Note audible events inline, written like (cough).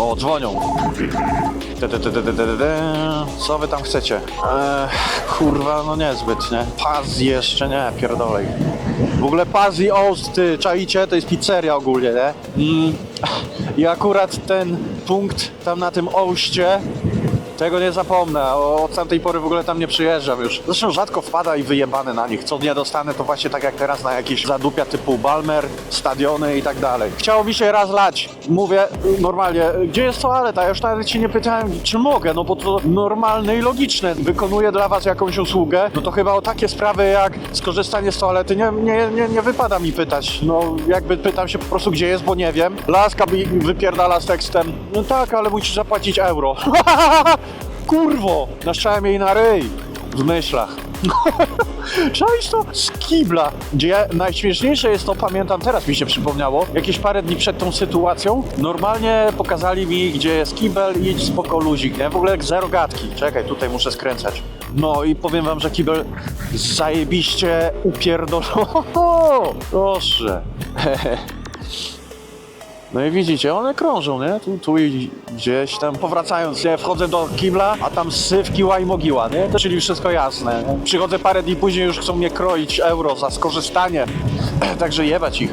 O, dzwonią. Co wy tam chcecie? Kurwa, no niezbyt, nie? Paz jeszcze nie, pierdolej. W ogóle Paz i Ost, ty, czaicie? To jest pizzeria ogólnie, nie? Mm. I akurat ten punkt tam na tym Oście, tego nie zapomnę, a od tamtej pory w ogóle tam nie przyjeżdżam już. Zresztą rzadko wpada i wyjebany na nich. Co nie dostanę, to właśnie tak jak teraz na jakieś zadupia typu Balmer, stadiony i tak dalej. Chciało mi się raz lać. Mówię normalnie, gdzie jest toaleta? Ja już nawet się nie pytałem, czy mogę, no bo to normalne i logiczne. Wykonuję dla was jakąś usługę, no to chyba o takie sprawy jak skorzystanie z toalety nie, nie, nie, nie wypada mi pytać. No jakby pytam się po prostu, gdzie jest, bo nie wiem. Laska mi wypierdala z tekstem, no tak, ale musisz zapłacić euro. (laughs) Kurwo! Naszczałem jej na ryj w myślach. (laughs) Czaisz to? Z kibla. Gdzie najśmieszniejsze jest to, pamiętam, teraz mi się przypomniało, jakieś parę dni przed tą sytuacją, normalnie pokazali mi, gdzie jest kibel idź spoko luzik, nie? W ogóle jak zero gadki. Czekaj, tutaj muszę skręcać. No i powiem wam, że kibel zajebiście upierdolony. (laughs) Proszę. (laughs) No i widzicie, one krążą, nie? Tu, tu i gdzieś tam powracając, nie? Wchodzę do kibla, a tam syf, kiła i mogiła, nie? To Czyli wszystko jasne. Nie? Przychodzę parę dni później, już chcą mnie kroić euro za skorzystanie. (clears throat) Także jebać ich.